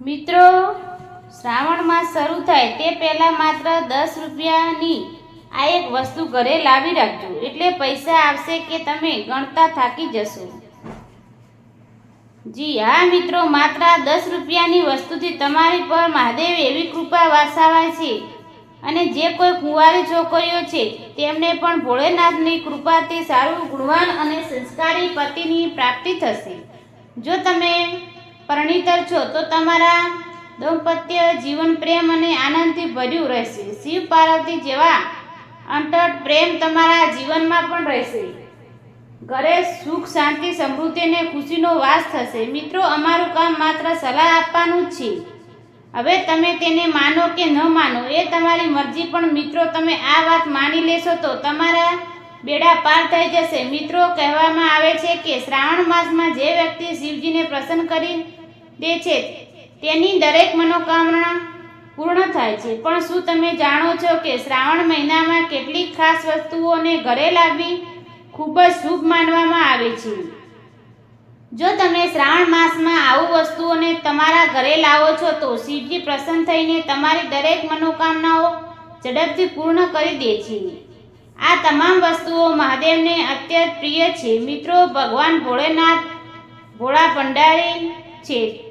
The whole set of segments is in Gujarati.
મિત્રો શ્રાવણ માસ શરૂ થાય તે પહેલાં માત્ર દસ રૂપિયાની આ એક વસ્તુ ઘરે લાવી રાખજો. એટલે પૈસા આવશે કે તમે ગણતા થાકી જશો. જી હા મિત્રો, માત્ર દસ રૂપિયાની વસ્તુથી તમારી પર મહાદેવ એવી કૃપા વાસાવાય છે અને જે કોઈ કુંવારી છોકરીઓ છે, તેમને પણ ભોળેનાથની કૃપાથી સારું ગુણવાન અને સંસ્કારી પતિની પ્રાપ્તિ થશે. જો તમે પરણિતર છો, તો તમારા દંપત્ય જીવન પ્રેમ અને આનંદથી ભર્યું રહેશે. શિવ પાર્વતી જેવા અંતટ પ્રેમ તમારા જીવનમાં પણ રહેશે. ઘરે સુખ, શાંતિ, સમૃદ્ધિ અને ખુશીનો વાસ થશે. મિત્રો, અમારું કામ માત્ર સલાહ આપવાનું જ છે. હવે તમે તેને માનો કે ન માનો, એ તમારી મરજી, પણ મિત્રો, તમે આ વાત માની લેશો તો તમારા બેડા પાર થઈ જશે. મિત્રો, કહેવામાં આવે છે કે શ્રાવણ માસમાં જે વ્યક્તિ શિવજીને પ્રસન્ન કરી દે છે. તેની દરેક મનોકામના પૂર્ણ થાય છે. પણ શું તમે જાણો છો કે શ્રાવણ મહિનામાં કેટલીક ખાસ વસ્તુઓને ઘરે લાવવી ખૂબ જ શુભ માનવામાં આવે છે? જો તમે શ્રાવણ માસમાં આવું વસ્તુઓને તમારા ઘરે લાવો છો, તો શિવજી પ્રસન્ન થઈને તમારી દરેક મનોકામનાઓ ઝડપથી પૂર્ણ કરી દે છે. આ તમામ વસ્તુઓ મહાદેવને અત્યંત પ્રિય છે. મિત્રો, ભગવાન ભોળેનાથ, ભોળા ભંડારી છે.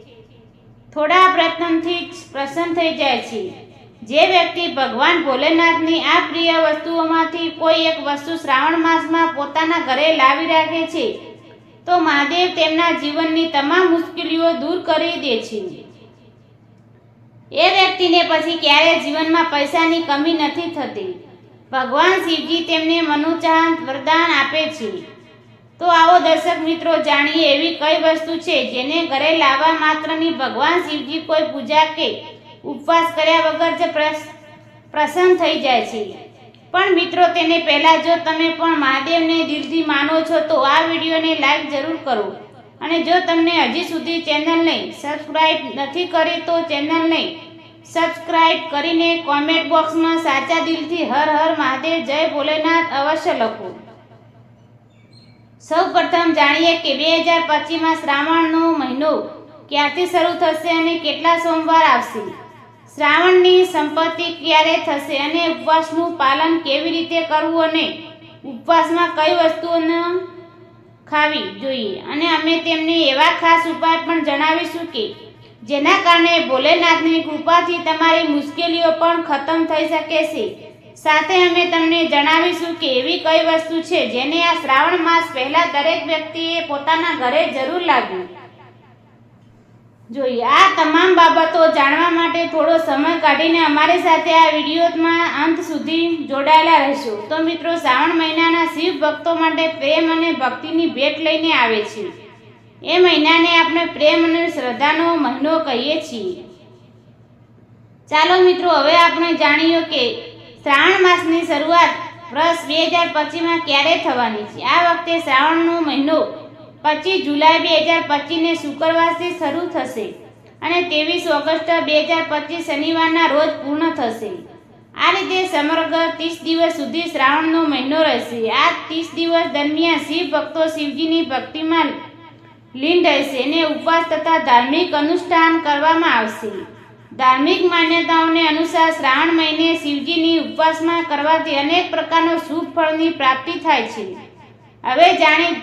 થોડા પ્રયત્નથી જ પ્રસન્ન થઈ જાય છે. જે વ્યક્તિ ભગવાન ભોલેનાથની આ પ્રિય વસ્તુઓમાંથી કોઈ એક વસ્તુ શ્રાવણ માસમાં પોતાના ઘરે લાવી રાખે છે, તો મહાદેવ તેમના જીવનની તમામ મુશ્કેલીઓ દૂર કરી દે છે. એ વ્યક્તિને પછી ક્યારેય જીવનમાં પૈસાની કમી નથી થતી. ભગવાન શિવજી તેમને મનોચાહન વરદાન આપે છે. તો આવો દર્શક મિત્રો જાણીએ એવી કઈ વસ્તુ છે જેને ઘરે લાવવા માત્રની ભગવાન શિવજી કોઈ પૂજા કે ઉપવાસ કર્યા વગર જ પ્રસ- પ્રસન્ન થઈ જાય છે. પણ મિત્રો તેને પહેલાં જો તમે પણ મહાદેવને દિલથી માનો છો તો આ વિડીયોને લાઈક જરૂર કરો. અને જો તમને હજી સુધી ચેનલને સબસ્ક્રાઈબ નથી કરી તો ચેનલને સબસ્ક્રાઈબ કરીને કોમેન્ટ બોક્સમાં સાચા દિલથી હર હર મહાદેવ, જય ભોલેનાથ અવશ્ય લખો. સૌ પ્રથમ જાણીએ કે બે હજાર પચીસમાં શ્રાવણનો મહિનો ક્યારથી શરૂ થશે અને કેટલા સોમવાર આવશે? શ્રાવણની સંપત્તિ ક્યારે થશે અને ઉપવાસનું પાલન કેવી રીતે કરવું અને ઉપવાસમાં કઈ વસ્તુઓને ખાવી જોઈએ? અને અમે તેમને એવા ખાસ ઉપાય પણ જણાવીશું કે, જેના કારણે ભોલેનાથની કૃપાથી તમારી મુશ્કેલીઓ પણ ખતમ થઈ શકે છે. સાથે અમે તમને જણાવીશું કે એવી કઈ વસ્તુ છે જેને આ શ્રાવણ માસ પહેલા દરેક વ્યક્તિએ પોતાના ઘરે જરૂર લાગવું જોઈએ, આ તમામ બાબતો જાણવા માટે થોડો સમય કાઢીને અમારી સાથે આ વિડીયોમાં અંત સુધી જોડાયેલા રહેશો. તો મિત્રો, શ્રાવણ મહિનાના શિવ ભક્તો માટે પ્રેમ અને ભક્તિની ભેટ લઈને આવે છે. એ મહિનાને આપણે પ્રેમ અને શ્રદ્ધાનો મહિનો કહીએ છીએ. ચાલો મિત્રો, હવે આપણે જાણીએ કે શ્રાવણ માસની શરૂઆત વર્ષ બે હજાર પચીસમાં ક્યારે થવાની છે? આ વખતે શ્રાવણનો મહિનો પચીસ જુલાઈ બે હજાર પચીસને શુક્રવારથી શરૂ થશે અને ત્રેવીસ ઓગસ્ટ બે હજાર પચીસ શનિવારના રોજ પૂર્ણ થશે. આ રીતે સમગ્ર ત્રીસ દિવસ સુધી શ્રાવણનો મહિનો રહેશે. આ ત્રીસ દિવસ દરમિયાન શિવ ભક્તો શિવજીની ભક્તિમાં લીન રહેશે અને ઉપવાસ તથા ધાર્મિક અનુષ્ઠાન કરવામાં આવશે. ધાર્મિક માન્યતાઓને અનુસાર શ્રાવણ મહિને શિવજીની ઉપવાસમાં કરવાથી અનેક પ્રકારનો શુભ ફળની પ્રાપ્તિ થાય છે. હવે જાણી,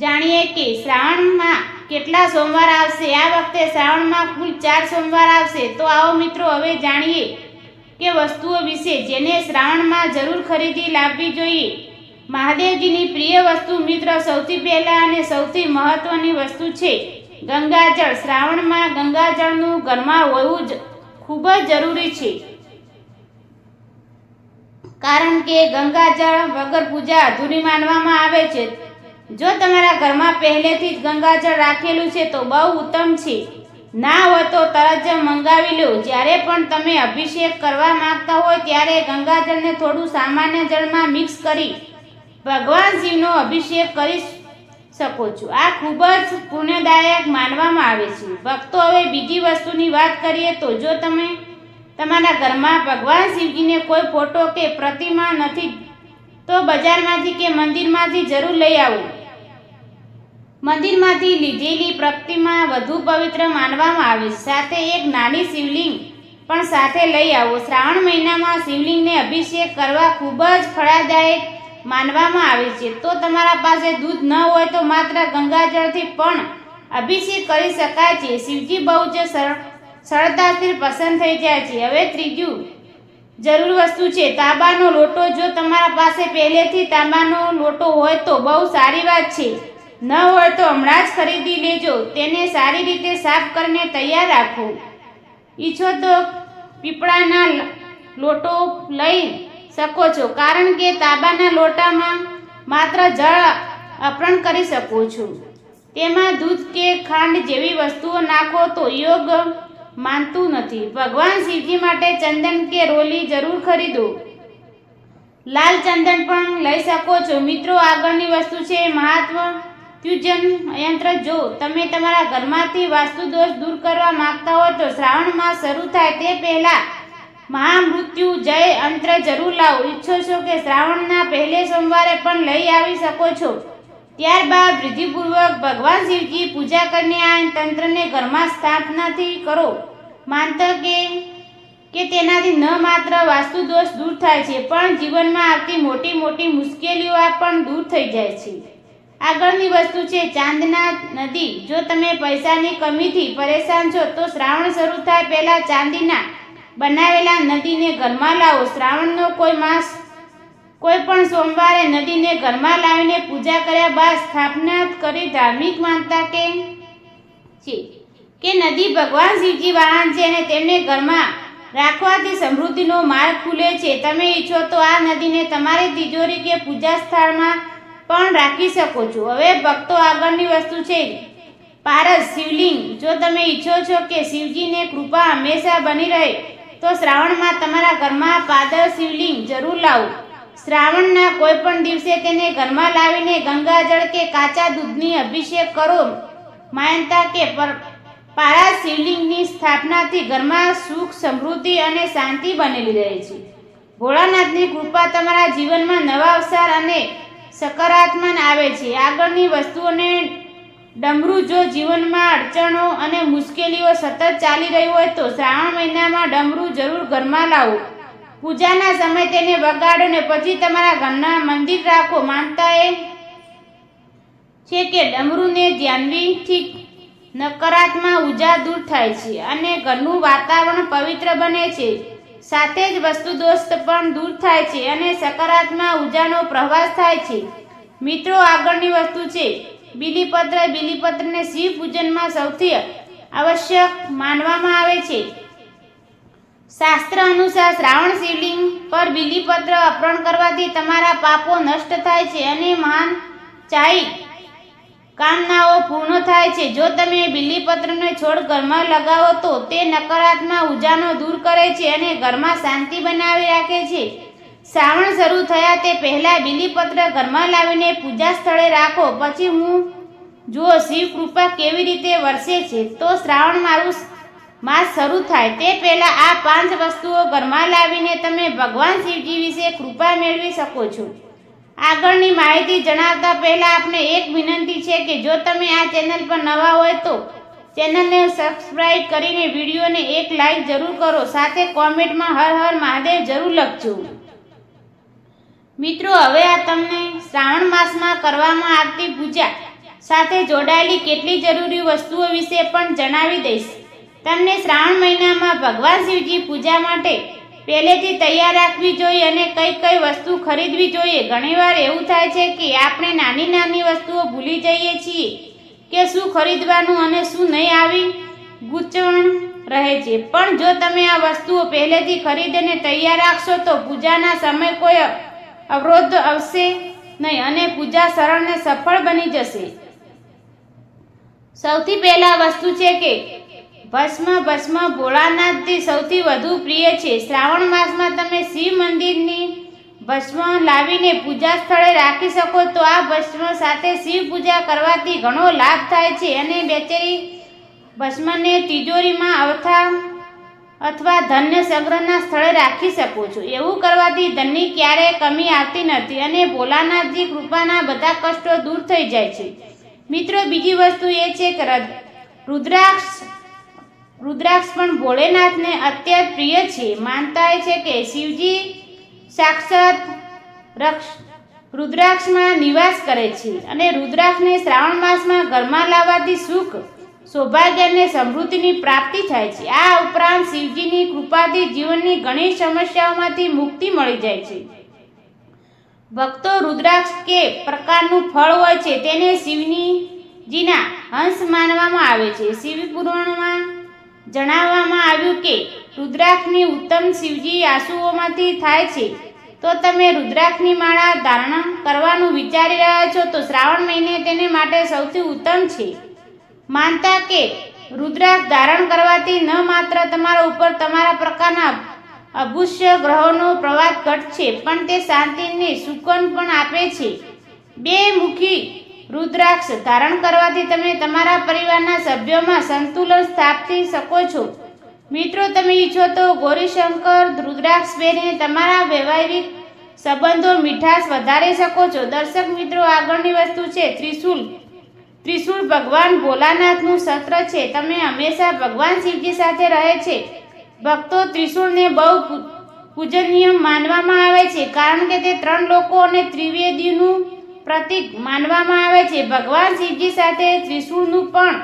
જાણીએ કે શ્રાવણમાં કેટલા સોમવાર આવશે? આ વખતે શ્રાવણમાં કુલ ચાર સોમવાર આવશે. તો આવો મિત્રો, હવે જાણીએ કે વસ્તુઓ વિશે જેને શ્રાવણમાં જરૂર ખરીદી લાવવી જોઈએ. મહાદેવજીની પ્રિય વસ્તુ મિત્ર સૌથી પહેલાં અને સૌથી મહત્વની વસ્તુ છે ગંગાજળ. શ્રાવણમાં ગંગાજળનું ઘરમાં હોવું જ ખૂબ જ જરૂરી છે. કારણ કે ગંગાજળ વગર પૂજા અધૂરી માનવામાં આવે છે. જો તમારા ઘરમાં પહેલેથી જ ગંગાજળ રાખેલું છે તો બહુ ઉત્તમ છે. ના હોય તો તરત જ મંગાવી લો. જ્યારે પણ તમે અભિષેક કરવા માંગતા હોય ત્યારે ગંગાજળને થોડું સામાન્ય જળમાં મિક્સ કરી ભગવાન શિવનો અભિષેક કરી શકો છો. આ ખૂબ જ પુણ્યદાયક માનવામાં આવે છે. ભક્તો, હવે બીજી વસ્તુની વાત કરીએ તો જો તમે તમારા ઘરમાં ભગવાન શિવજીને કોઈ ફોટો કે પ્રતિમા નથી, તો બજારમાંથી કે મંદિરમાંથી જરૂર લઈ આવો. મંદિરમાંથી લીધેલી પ્રતિમા વધુ પવિત્ર માનવામાં આવે છે. સાથે એક નાની શિવલિંગ પણ સાથે લઈ આવો. શ્રાવણ મહિનામાં શિવલિંગને અભિષેક કરવા ખૂબ જ ફળદાયક માનવામાં આવે છે. તો તમારા પાસે દૂધ ન હોય તો માત્ર ગંગાજળથી પણ અભિષેક કરી શકાય છે. શિવજી બહુ જ સરળ સરળતાથી પસંદ થઈ જાય છે. હવે ત્રીજું જરૂર વસ્તુ છે. તાંબાનો લોટો જો તમારા પાસે પહેલેથી તાંબાનો લોટો હોય તો બહુ સારી વાત છે. ન હોય તો હમણાં જ ખરીદી લેજો. તેને સારી રીતે સાફ કરીને તૈયાર રાખો. ઈચ્છો તો પીપળાના લોટો લઈ શકો છો. કારણ કે તાંબાના લોટામાં માત્ર જળ અપરણ કરી શકો છો. તેમાં દૂધ કે ખાંડ જેવી વસ્તુઓ નાખો તો યોગ માનતું નથી. ભગવાન શિવજી માટે ચંદન કે રોલી જરૂર ખરીદો. લાલ ચંદન પણ લઈ શકો છો. મિત્રો, આગળની વસ્તુ છે મહાત્મ ત્યુજન યંત્ર. જો તમે તમારા ઘરમાંથી વાસ્તુ દોષ દૂર કરવા માંગતા હો તો શ્રાવણ માસ શરૂ થાય તે પહેલા મહામૃત્યુ જય અંત્ર જરૂર લાવો. ઈચ્છો છો કે શ્રાવણના પહેલે સોમવારે પણ લઈ આવી શકો છો. ત્યારબાદ વિધિપૂર્વક ભગવાન શિવજી પૂજા કરીને આ તંત્રને ઘરમાં સ્થાપનાથી કરો. માનતા કે કે તેનાથી ન માત્ર વાસ્તુ દોષ દૂર થાય છે, પણ જીવનમાં આવતી મોટી મોટી મુશ્કેલીઓ પણ દૂર થઈ જાય છે. આગળની વસ્તુ છે ચાંદના નદી. જો તમે પૈસાની કમીથી પરેશાન છો, તો શ્રાવણ શરૂ થાય પહેલાં ચાંદીના બનાવેલા નદીને ઘરમાં લાવો. શ્રાવણનો કોઈ માસ, કોઈ પણ સોમવારે નદીને ઘરમાં લાવીને પૂજા કર્યા બાદ સ્થાપના કરી ધાર્મિક માનતા કે છે કે નદી ભગવાન શિવજી વાહન છે અને તેમને ઘરમાં રાખવાથી સમૃદ્ધિનો માર્ગ ખુલે છે. તમે ઈચ્છો તો આ નદીને તમારી તિજોરી કે પૂજા સ્થળમાં પણ રાખી શકો છો. હવે ભક્તો આગળની વસ્તુ છે. પારસ, શિવલિંગ. જો તમે ઈચ્છો છો કે શિવજીને કૃપા હંમેશા બની રહે તો શ્રાવણમાં તમારા ઘરમાં પાદર શિવલિંગ જરૂર લાવો. શ્રાવણના કોઈ પણ દિવસે તેને ઘરમાં લાવીને ગંગાજળ કે કાચા દૂધની અભિષેક કરો. માનતા કે પર- શિવલિંગની સ્થાપનાથી ઘરમાં સુખ, સમૃદ્ધિ અને શાંતિ બનેલી રહે છે. ભોળાનાથની કૃપા તમારા જીવનમાં નવા અવસર અને સકારાત્મક આવે છે. આગળની વસ્તુઓને ડમરું જો જીવનમાં અડચણો અને મુશ્કેલીઓ સતત ચાલી રહી હોય તો શ્રાવણ મહિનામાં ડમરું જરૂર ઘરમાં લાવો. પૂજાના સમય તેને વગાડો ને પછી તમારા ઘરના મંદિર રાખો. માનતા એ છે કે ડમરુને ધ્યાનવીથી નકારાત્મક ઊર્જા દૂર થાય છે અને ઘરનું વાતાવરણ પવિત્ર બને છે. સાથે જ વસ્તુ દોષ પણ દૂર થાય છે અને સકારાત્મક ઉર્જાનો પ્રવાસ થાય છે. મિત્રો, આગળની વસ્તુ છે. બીલીપત્ર, બીલીપત્રને શિવ પૂજનમાં સૌથી આવશ્યક માનવામાં આવે છે. શાસ્ત્ર અનુસાર શ્રાવણ શિવલિંગ પર બિલીપત્ર અર્પણ કરવાથી તમારા પાપો નષ્ટ થાય છે અને મહાન ચાઈ કામનાઓ પૂર્ણ થાય છે. જો તમે બિલીપત્રને છોડ ઘરમાં લગાવો તો તે નકારાત્મક ઉજાનો દૂર કરે છે અને ઘરમાં શાંતિ બનાવી રાખે છે. શ્રાવણ શરૂ થયા તે પહેલાં બીલીપત્ર ઘરમાં લાવીને પૂજા સ્થળે રાખો. પછી હું જુઓ શિવ કૃપા કેવી રીતે વરસે છે. તો શ્રાવણ મારું માસ શરૂ થાય. તે પહેલાં આ પાંચ વસ્તુઓ ઘરમાં લાવીને તમે ભગવાન શિવજી વિશે કૃપા મેળવી શકો છો. આગળની માહિતી જણાવતા પહેલાં આપણે એક વિનંતી છે કે જો તમે આ ચેનલ પર નવા હોય તો ચેનલને સબસ્ક્રાઈબ કરીને વિડીયોને એક લાઈક જરૂર કરો. સાથે કોમેન્ટમાં હર હર મહાદેવ જરૂર લખજો. મિત્રો, હવે આ તમને શ્રાવણ માસમાં કરવામાં આવતી પૂજા સાથે જોડાયેલી કેટલી જરૂરી વસ્તુઓ વિશે પણ જણાવી દઈશ. તમને શ્રાવણ મહિનામાં ભગવાન શિવજી પૂજા માટે પહેલેથી તૈયાર રાખવી જોઈએ અને કઈ કઈ વસ્તુ ખરીદવી જોઈએ. ઘણીવાર એવું થાય છે કે આપણે નાની નાની વસ્તુઓ ભૂલી જઈએ છીએ કે શું ખરીદવાનું અને શું નહીં આવી ગૂંચવણ રહે છે. પણ જો તમે આ વસ્તુઓ પહેલેથી ખરીદીને તૈયાર રાખશો તો પૂજાના સમય કોઈ અવરોધ આવશે નહીં અને પૂજા સરળ ને સફળ બની જશે. સૌથી પહેલા વસ્તુ છે કે ભસ્મ ભસ્મ ભોળાનાથથી સૌથી વધુ પ્રિય છે. શ્રાવણ માસમાં તમે શિવ મંદિરની ભસ્મ લાવીને પૂજા સ્થળે રાખી શકો તો આ ભસ્મ સાથે શિવ પૂજા કરવાથી ઘણો લાભ થાય છે. અને બેચેરી ભસ્મને તિજોરીમાં અવથા અથવા ધન્ય સંગ્રહના સ્થળે રાખી શકો છો. એવું કરવાથી ધનની ક્યારેય કમી આવતી નથી અને ભોલાનાથજી કૃપાના બધા કષ્ટો દૂર થઈ જાય છે. મિત્રો, બીજી વસ્તુ એ છે કે રુદ્રાક્ષ રુદ્રાક્ષ પણ ભોળેનાથને અત્યંત પ્રિય છે. માનતા છે કે શિવજી સાક્ષાત રક્ષ, રુદ્રાક્ષમાં નિવાસ કરે છે અને રુદ્રાક્ષને શ્રાવણ માસમાં ઘરમાં લાવવાથી સુખ સૌભાગ્ય અને સમૃદ્ધિની પ્રાપ્તિ થાય છે. આ ઉપરાંત શિવજીની કૃપાથી જીવનની ઘણી સમસ્યાઓમાંથી મુક્તિ મળી જાય છે. ભક્તો રુદ્રાક્ષ કે પ્રકારનું ફળ હોય છે તેને શિવની જીના હંસ માનવામાં આવે છે. શિવ પુરાણમાં જણાવવામાં આવ્યું કે રુદ્રાક્ષની ઉત્તમ શિવજી આંસુઓમાંથી થાય છે. તો તમે રુદ્રાક્ષની માળા ધારણ કરવાનું વિચારી રહ્યા છો તો શ્રાવણ મહિને તેને માટે સૌથી ઉત્તમ છે. માનતા કે રુદ્રાક્ષ ધારણ કરવાથી ન માત્ર તમારા ઉપર તમારા પ્રકારના અભુષ્ય ગ્રહોનો પ્રવાહ ઘટશે પણ તે શાંતિને સુકન પણ આપે છે. બે મુખી રુદ્રાક્ષ ધારણ કરવાથી તમે તમારા પરિવારના સભ્યોમાં સંતુલન સ્થાપી શકો છો. મિત્રો, તમે ઈચ્છો તો ગૌરીશંકર રુદ્રાક્ષ પહેરીને તમારા વૈવાહિક સંબંધો મીઠાશ વધારી શકો છો. દર્શક મિત્રો, આગળની વસ્તુ છે ત્રિશુલ. ત્રિશુલ ભગવાન ભોલાનાથનું શસ્ત્ર છે. તમે હંમેશા ભગવાન શિવજી સાથે રહે છે. ભક્તો ત્રિશુળને બહુ પૂજનીય માનવામાં આવે છે. કારણ કે તે ત્રણ લોકો અને ત્રિવેદીનું પ્રતીક માનવામાં આવે છે. ભગવાન શિવજી સાથે ત્રિશુળનું પણ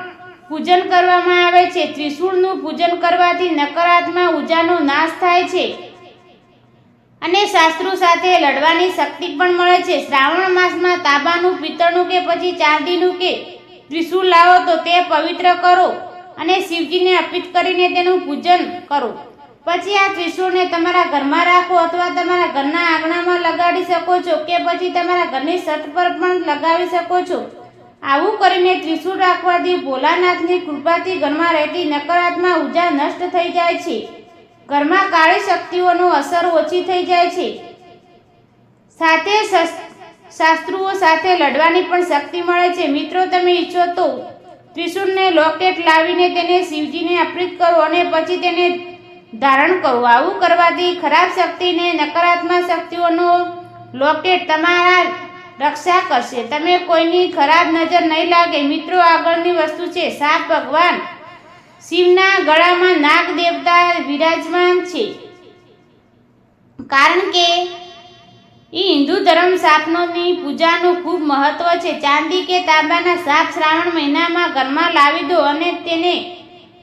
પૂજન કરવામાં આવે છે. ત્રિશુળનું પૂજન કરવાથી નકારાત્મક ઉજાનો નાશ થાય છે. અને શાસ્ત્રો સાથે લડવાની શક્તિ પણ મળે છે. શ્રાવણ માસમાં તાંબાનું, પિત્તળનું કે પછી ચાંદીનું કે ત્રિશુળ લાવો તો તે પવિત્ર કરો અને શિવજીને અર્પિત કરીને તેનું પૂજન કરો. પછી આ ત્રિશુળને તમારા ઘરમાં રાખો અથવા તમારા ઘરના આંગણામાં લગાડી શકો છો કે પછી તમારા ઘરની છત પર પણ લગાવી શકો છો. આવું કરીને ત્રિશુળ રાખવાથી ભોલાનાથની કૃપાથી ઘરમાં રહેતી નકારાત્મક ઊર્જા નષ્ટ થઈ જાય છે. ઘરમાં કાળી શક્તિઓનો અસર ઓછી થઈ જાય છે. સાથે શસ- શાસ્ત્રુઓ સાથે લડવાની પણ શક્તિ મળે છે. મિત્રો, તમે ઈચ્છો તો ત્રિશુળને લોકેટ લાવીને તેને શિવજીને અર્પિત કરો અને પછી તેને ધારણ કરો. આવું કરવાથી ખરાબ શક્તિને નકારાત્મક શક્તિઓનો લોકેટ તમારા રક્ષા કરશે. તમે કોઈની ખરાબ નજર નહીં લાગે. મિત્રો, આગળની વસ્તુ છે. સાપ ભગવાન શિવના ગળામાં નાગ દેવતા વિરાજમાન છે. કારણ કે એ હિન્દુ ધર્મ સાપનોની પૂજાનું ખૂબ મહત્વ છે. ચાંદી કે તાંબાના સાપ શ્રાવણ મહિનામાં ઘરમાં લાવી દો અને તેને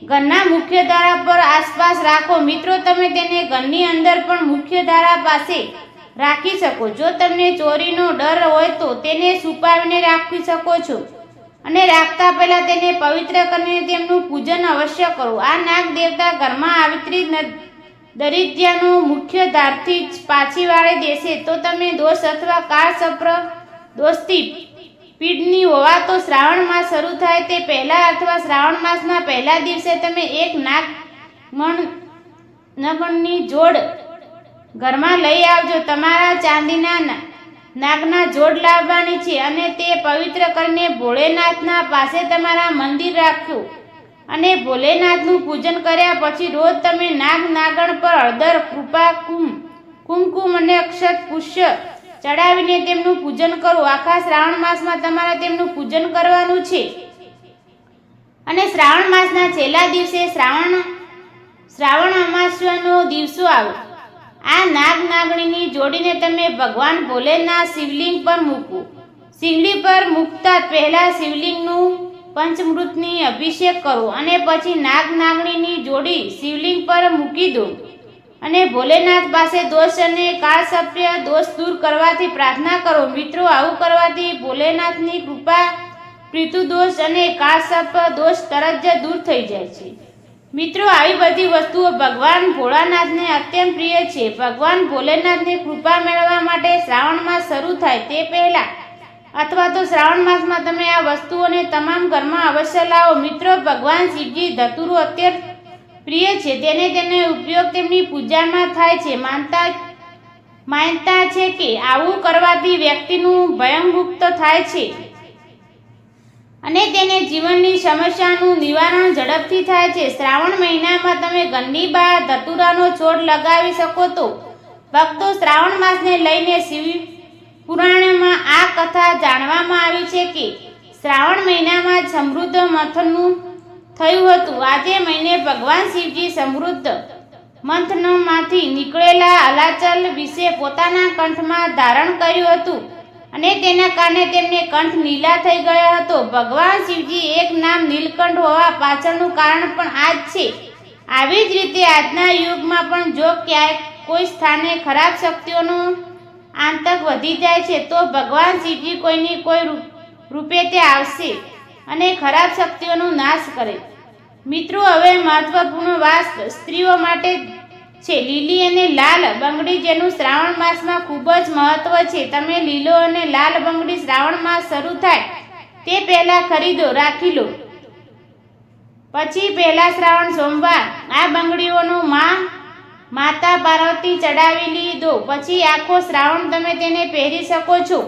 ઘરના મુખ્ય ધારા પર આસપાસ રાખો. મિત્રો, તમે તેને ઘરની અંદર પણ મુખ્ય ધારા પાસે રાખી શકો. જો તમને ચોરીનો ડર હોય તો તેને છુપાવીને રાખી શકો છો. અને રાખતા પહેલા તેને પવિત્ર કરીને તેમનું પૂજન અવશ્ય કરવું આ નાગ દેવતા ઘરમાં આવતરી ન- દરિદ્રનો મુખ્ય ધારથી જ પાછી વાળી દેશે. તો તમે દોષ અથવા કાળ સપ્ર, દોસ્તી પીડની હોવા તો શ્રાવણ માસ શરૂ થાય તે પહેલા અથવા શ્રાવણ માસના પહેલા દિવસે તમે એક નાગ મણ, નગણની જોડ ઘરમાં લઈ આવજો. તમારા ચાંદીના નાગના જોડ લાવવાની છે અને તે પવિત્ર કરીને ભોળેનાથના પાસે તમારા મંદિર રાખ્યું અને ભોલેનાથનું પૂજન કર્યા પછી રોજ તમે નાગ નાગણ પર હળદર, કૃપા, કુમ, કુમકુમ અને અક્ષત પુષ્ય ચડાવીને તેમનું પૂજન કરો. આખા શ્રાવણ માસમાં તમારે તેમનું પૂજન કરવાનું છે. અને શ્રાવણ માસના છેલ્લા દિવસે શ્રાવણ શ્રાવણ અમાસ્યાનો દિવસો આવે. આ નાગ નાગણીની જોડીને તમે ભગવાન ભોલેનાથ શિવલિંગ પર મૂકો. શિવલિંગ પર મૂકતા પહેલા શિવલિંગનું પંચમૃતની અભિષેક કરો અને પછી નાગ નાગણીની જોડી શિવલિંગ પર મૂકી દો. અને ભોલેનાથ પાસે દોષ અને કાળસપ્ય દોષ દૂર કરવાથી પ્રાર્થના કરો. મિત્રો, આવું કરવાથી ભોલેનાથની કૃપા દોષ અને કાળસપ્ય દોષ તરત જ દૂર થઈ જાય છે. મિત્રો, આવી બધી વસ્તુઓ ભગવાન ભોળાનાથને અત્યંત પ્રિય છે. ભગવાન ભોલેનાથની કૃપા મેળવવા માટે શ્રાવણ માસ શરૂ થાય તે પહેલાં અથવા તો શ્રાવણ માસમાં તમે આ વસ્તુઓને તમામ ઘરમાં અવશ્ય લાવો. મિત્રો, ભગવાન શિવજી ધતુરો અત્યંત પ્રિય છે. તેને તેને ઉપયોગ તેમની પૂજામાં થાય છે. માનતા માનતા છે કે આવું કરવાથી વ્યક્તિનું ભયમુક્ત થાય છે. અને તેને જીવનની સમસ્યાનું નિવારણ ઝડપથી થાય છે. શ્રાવણ મહિનામાં તમે ગંદી બા ધતુરાનો છોડ લગાવી શકો તો. ભક્તો શ્રાવણ માસને લઈને શિવ પુરાણમાં આ કથા જાણવામાં આવી છે કે શ્રાવણ મહિનામાં સમૃદ્ધ મથનનું થયું હતું. આજે મહિને ભગવાન શિવજી સમૃદ્ધ મંથનમાંથી નીકળેલા અલાચલ વિશે પોતાના કંઠમાં ધારણ કર્યું હતું. અને તેના કારણે તેમને કંઠ નીલા થઈ ગયો હતો. ભગવાન શિવજી એક નામ નીલકંઠ હોવા પાછળનું કારણ પણ આ જ છે. આવી જ રીતે આજના યુગમાં પણ જો ક્યાંય કોઈ સ્થાને ખરાબ શક્તિઓનો આંતક વધી જાય છે, તો ભગવાન શિવજી કોઈની કોઈ રૂપે તે આવશે અને ખરાબ શક્તિઓનો નાશ કરે. મિત્રો, હવે મહત્વપૂર્ણ વાત સ્ત્રીઓ માટે છે, લીલી અને લાલ બંગડી જેનું શ્રાવણ માસમાં ખૂબ જ મહત્વ છે. તમે લીલો અને લાલ બંગડી શ્રાવણ માસ શરૂ થાય, તે પહેલાં ખરીદો, રાખી લો. પછી પહેલા શ્રાવણ સોમવાર, આ બંગડીઓનું માં, માતા પાર્વતી ચડાવી લીધો. પછી આખો શ્રાવણ તમે તેને પહેરી શકો છો.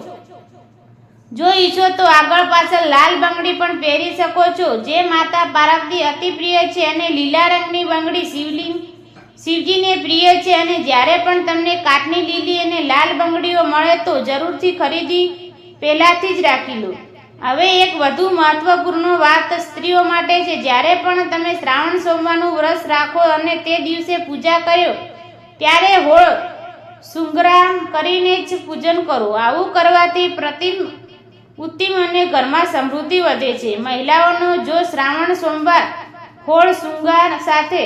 જો ઈચ્છો તો આગળ પાછળ લાલ બંગડી પણ પહેરી શકો છો. જે માતા પાર્વતી અતિ પ્રિય છે અને લીલા રંગની બંગડી શિવલિંગ શિવજીને પ્રિય છે અને જ્યારે પણ તમને કાટની લીલી અને લાલ બંગડીઓ મળે તો જરૂરથી ખરીદી, પહેલાથી જ રાખી લો. હવે એક વધુ મહત્વપૂર્ણ વાત સ્ત્રીઓ માટે છે, જ્યારે પણ તમે શ્રાવણ સોમવારનું વ્રત રાખો અને તે દિવસે પૂજા કર્યો, ત્યારે હોળ સુંગરા કરીને જ પૂજન કરો. આવું કરવાથી પ્રતિમ, ઉત્તિમ અને ઘરમાં સમૃદ્ધિ વધે છે. મહિલાઓનો જો શ્રાવણ સોમવાર, હોળ શૃંગાર સાથે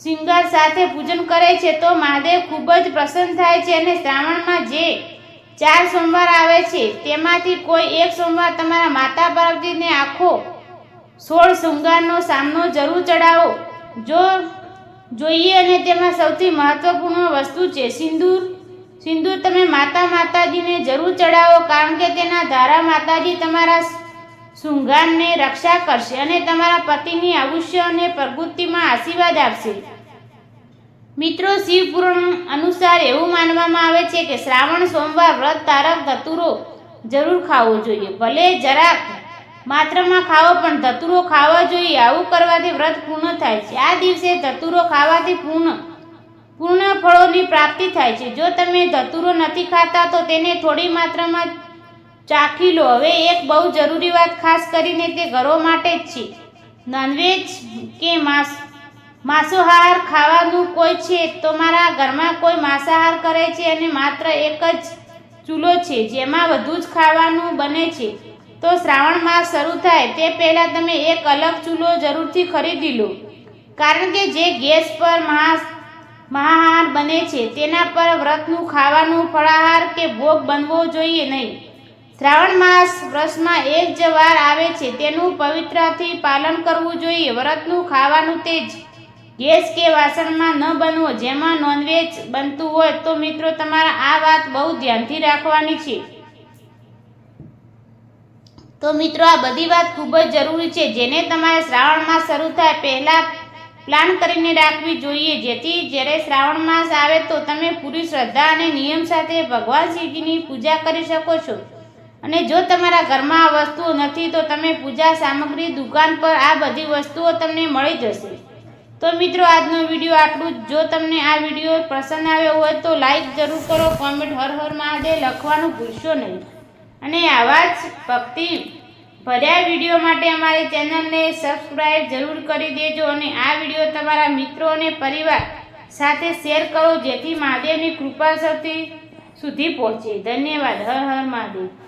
શૃંગાર સાથે પૂજન કરે છે તો મહાદેવ ખૂબ જ પ્રસન્ન થાય છે અને શ્રાવણમાં જે ચાર સોમવાર આવે છે, તેમાંથી કોઈ એક સોમવાર તમારા માતા પાર્વતીને આખો સોળ શૃંગારનો સામનો જરૂર ચડાવો જો જોઈએ અને તેમાં સૌથી મહત્વપૂર્ણ વસ્તુ છે, સિંદૂર. સિંદૂર તમે માતા માતાજીને જરૂર ચડાવો કારણ કે તેના ધારા માતાજી તમારા શૃંગારને રક્ષા કરશે અને તમારા પતિની આયુષ્ય અને પ્રવૃત્તિમાં આશીર્વાદ આપશે. મિત્રો શિવ પુરાણ અનુસાર એવું માનવામાં આવે છે કે શ્રાવણ, સોમવાર, વ્રત, તારક, ધતુરો જરૂર ખાવો જોઈએ. ભલે જરાક માત્રામાં ખાવો પણ ધતુરો ખાવા જોઈએ. આવું કરવાથી વ્રત પૂર્ણ થાય છે. આ દિવસે ધતુરો ખાવાથી પૂર્ણ પૂર્ણ ફળોની પ્રાપ્તિ થાય છે. જો તમે ધતુરો નથી ખાતા, તો તેને થોડી માત્રામાં ચાખી લો. હવે એક બહુ જરૂરી વાત ખાસ કરીને તે ઘરો માટે જ છે. નોનવેજ કે માંસ, માંસાહાર ખાવાનું કોઈ છે તો મારા ઘરમાં કોઈ માંસાહાર કરે છે અને માત્ર એક જ ચૂલો છે, જેમાં બધું જ ખાવાનું બને છે. તો શ્રાવણ માસ શરૂ થાય, તે પહેલાં તમે એક અલગ ચૂલો જરૂરથી ખરીદી લો. કારણ કે જે ગેસ પર માંસ મહાહાર બને છે, તેના પર વ્રતનું ખાવાનું, ફળાહાર કે ભોગ બનવો જોઈએ નહીં. શ્રાવણ માસ વર્ષમાં એક જ વાર આવે છે. તેનું પવિત્રથી પાલન કરવું જોઈએ. વ્રતનું ખાવાનું તે જ. ગેસ કે વાસણમાં ન બનવો. જેમાં નોનવેજ બનતું હોય તો મિત્રો તમારા આ વાત બહુ ધ્યાનથી રાખવાની છે. તો મિત્રો આ બધી વાત ખૂબ જ જરૂરી છે. જેને તમારે શ્રાવણ માસ શરૂ થાય પહેલાં પ્લાન કરીને રાખવી જોઈએ. જેથી જ્યારે શ્રાવણ માસ આવે તો તમે પૂરી શ્રદ્ધા અને નિયમ સાથે ભગવાન શિવજીની પૂજા કરી શકો છો. અને જો તમારા ઘરમાં આ વસ્તુઓ નથી, તો તમે પૂજા સામગ્રી, દુકાન પર આ બધી વસ્તુઓ તમને મળી જશે. તો મિત્રો, આજનો વીડિયો આટલું જ. જો તમને આ વીડિયો પસંદ આવ્યો હોય, તો લાઈક જરૂર કરો, કોમેન્ટ હર હર મહાદેવ લખવાનું ભૂલશો નહીં. અને આવા જ ભક્તિ ભર્યા વીડિયો માટે અમારી ચેનલને સબસ્ક્રાઈબ જરૂર કરી દેજો અને આ વીડિયો તમારા મિત્રો અને પરિવાર સાથે શેર કરો, જેથી મહાદેવની કૃપા સૌથી સુધી પહોંચે. ધન્યવાદ. હર હર મહાદેવ.